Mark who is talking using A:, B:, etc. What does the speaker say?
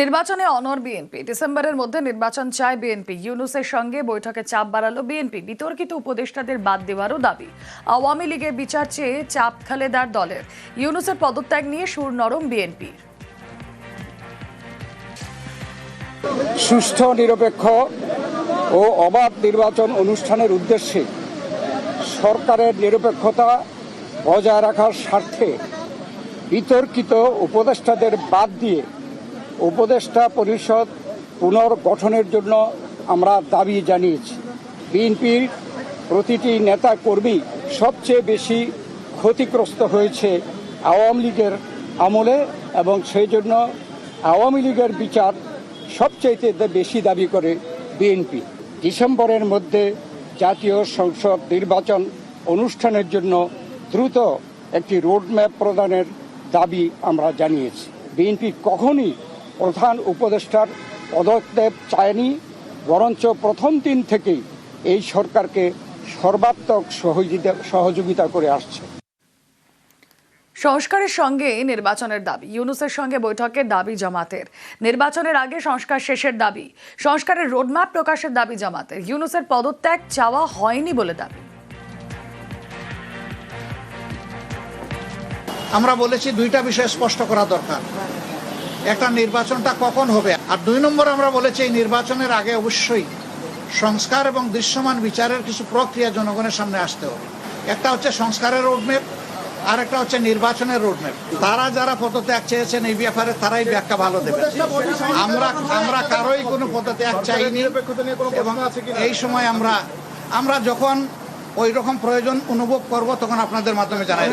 A: নির্বাচনে অনর বিএনপি। ডিসেম্বরের মধ্যে নির্বাচন চায় বিএনপি। ইউনুসের সঙ্গে বৈঠকে চাপ বাড়ালো বিএনপি। বিতর্কিত উপদেষ্টাদের বাদ দেওয়ারও দাবি। আওয়ামী লীগের বিচার চেয়ে চাপ খালেদার দলের। ইউনুসের পদত্যাগ নিয়ে সুর নরম বিএনপির।
B: সুষ্ঠু, নিরপেক্ষ ও অবাধ নির্বাচন অনুষ্ঠানের উদ্দেশ্যে সরকারের নিরপেক্ষতা বজায় রাখার স্বার্থে বিতর্কিত উপদেষ্টাদের বাদ দিয়ে উপদেষ্টা পরিষদ পুনর্গঠনের জন্য আমরা দাবি জানিয়েছি। বিএনপির প্রতিটি নেতা কর্মী সবচেয়ে বেশি ক্ষতিগ্রস্ত হয়েছে আওয়ামী লীগের আমলে এবং সেই জন্য আওয়ামী লীগের বিচার সবচাইতে বেশি দাবি করে বিএনপি। ডিসেম্বরের মধ্যে জাতীয় সংসদ নির্বাচন অনুষ্ঠানের জন্য দ্রুত একটি রোডম্যাপ প্রদানের দাবি আমরা জানিয়েছি। বিএনপি কখনই প্রধান উপদেষ্টার পদক্ষেপ চায়নি বরঞ্চ প্রথম দিন থেকেই এই সরকারকে সর্বাত্মক সহযোগিতা সহযোগিতা করে আসছে।
A: সংস্কারের সঙ্গে নির্বাচনের দাবি ইউনুসের সঙ্গে বৈঠকের দাবি জামাতের। নির্বাচনের আগে সংস্কার শেষের দাবি সংস্কারের রোডম্যাপ প্রকাশের দাবি জামাতের। ইউনুসের পদত্যাগ চাওয়া হয়নি বলে দাবি।
C: আমরা বলেছি দুইটা বিষয় স্পষ্ট করা দরকার। একটা নির্বাচনটা কখন হবে? আর দুই নম্বর আমরা বলেছি, এই নির্বাচনের আগে অবশ্যই সংস্কার এবং দৃশ্যমান বিচারের কিছু প্রক্রিয়া জনগণের সামনে আসতে হবে। একটা হচ্ছে সংস্কারের রোডম্যাপ আর একটা হচ্ছে নির্বাচনের রোডম্যাপ তারা যারা পদত্যাগ চেয়েছেন এই ব্যাপারে তারাই ব্যাখ্যা ভালো দেবে। আমরা আমরা কারোই কোনো পদত্যাগ চাইনি এবং এই সময় আমরা আমরা যখন ওই রকম প্রয়োজন অনুভব করব, তখন আপনাদের মাধ্যমে জানাই